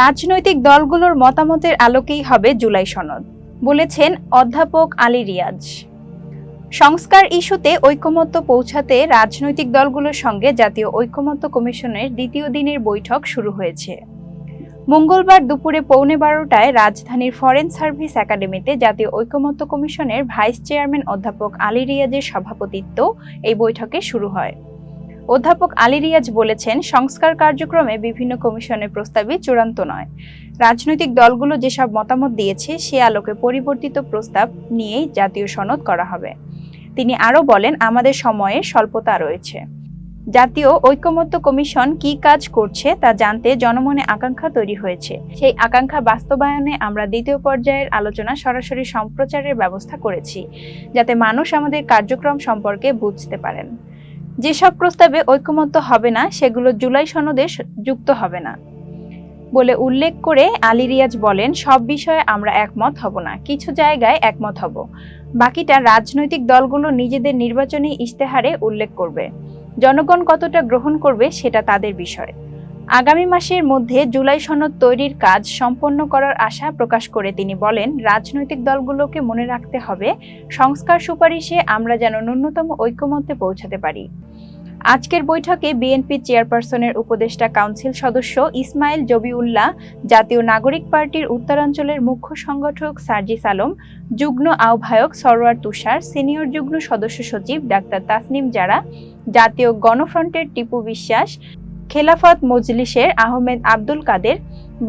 রাজনৈতিক দলগুলোর মতামতের আলোকেই হবে জুলাই সনদ, বলেছেন অধ্যাপক আলী রিয়াজ। সংস্কার ইস্যুতে ঐকমত্য পৌঁছাতে রাজনৈতিক দলগুলোর সঙ্গে জাতীয় ঐকমত্য কমিশনের দ্বিতীয় দিনের বৈঠক শুরু হয়েছে। মঙ্গলবার দুপুরে পৌনে বারোটায় রাজধানীর ফরেন সার্ভিস একাডেমিতে জাতীয় ঐকমত্য কমিশনের ভাইস চেয়ারম্যান অধ্যাপক আলী রিয়াজের সভাপতিত্ব এই বৈঠকে শুরু হয়। অধ্যাপক আলী রিয়াজ বলেছেন, সংস্কার কার্যক্রমে বিভিন্ন কমিশনের প্রস্তাবই চূড়ান্ত নয়। রাজনৈতিক দলগুলো যেসব মতামত দিয়েছে, সে আলোকে পরিবর্তিত প্রস্তাব নিয়েই জাতীয় সনদ করা হবে। তিনি আরও বলেন, আমাদের সময়ে স্বল্পতা রয়েছে। জাতীয় ঐকমত্য কমিশন কি কাজ করছে তা জানতে জনমনে আকাঙ্ক্ষা তৈরি হয়েছে। সেই আকাঙ্ক্ষা বাস্তবায়নে আমরা দ্বিতীয় পর্যায়ের আলোচনা সরাসরি সম্প্রচারের ব্যবস্থা করেছি, যাতে মানুষ আমাদের কার্যক্রম সম্পর্কে বুঝতে পারেন। যেসব প্রস্তাবে ঐকমত্য হবে না, সেগুলো জুলাই সনদে যুক্ত হবে না। বলে উল্লেখ করে আলী রিয়াজ বলেন, সব বিষয়ে আমরা একমত হব না, কিছু জায়গায় একমত হব। বাকিটা রাজনৈতিক দলগুলো নিজেদের নির্বাচনী ইশতেহারে উল্লেখ করবে। জনগণ কতটা গ্রহণ করবে, সেটা তাদের বিষয়। আগামী মাসের মধ্যে জুলাই সনদ তৈরির কাজ সম্পন্ন করার আশা প্রকাশ করে তিনি বলেন, রাজনৈতিক দলগুলোকে মনে রাখতে হবে, সংস্কার সুপারিশে আমরা যেন ন্যূনতম ঐক্যমত্যে পৌঁছাতে পারি। আজকের বৈঠকে বিএনপি চেয়ারপারসনের উপদেষ্টা কাউন্সিল সদস্য ইসমাইল জবিউল্লাহ, জাতীয় নাগরিক পার্টির উত্তরাঞ্চলের মুখ্য সংগঠক সার্জিস আলম, যুগ্ম আহ্বায়ক সরোয়ার তুষার, সিনিয়র যুগ্ম সদস্য সচিব ডাক্তার তাসনিম জারা, জাতীয় গণফ্রন্টের টিপু বিশ্বাস খেলাফত মজলিসের আহমেদ আব্দুল কাদের,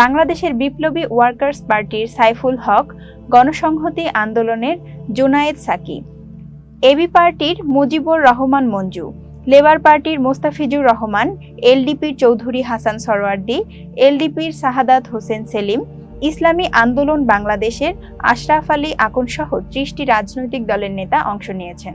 বাংলাদেশের বিপ্লবী ওয়ার্কার্স পার্টির সাইফুল হক, গণসংহতি আন্দোলনের জুনায়েদ সাকি। এবি পার্টির মুজিবুর রহমান মঞ্জু, লেবার পার্টির মোস্তাফিজুর রহমান, এলডিপির চৌধুরী হাসান সরওয়ার্দি, এলডিপির শাহাদাত হোসেন সেলিম, ইসলামী আন্দোলন বাংলাদেশের আশরাফ আলী আকনসহ ত্রিশটি রাজনৈতিক দলের নেতা অংশ নিয়েছেন।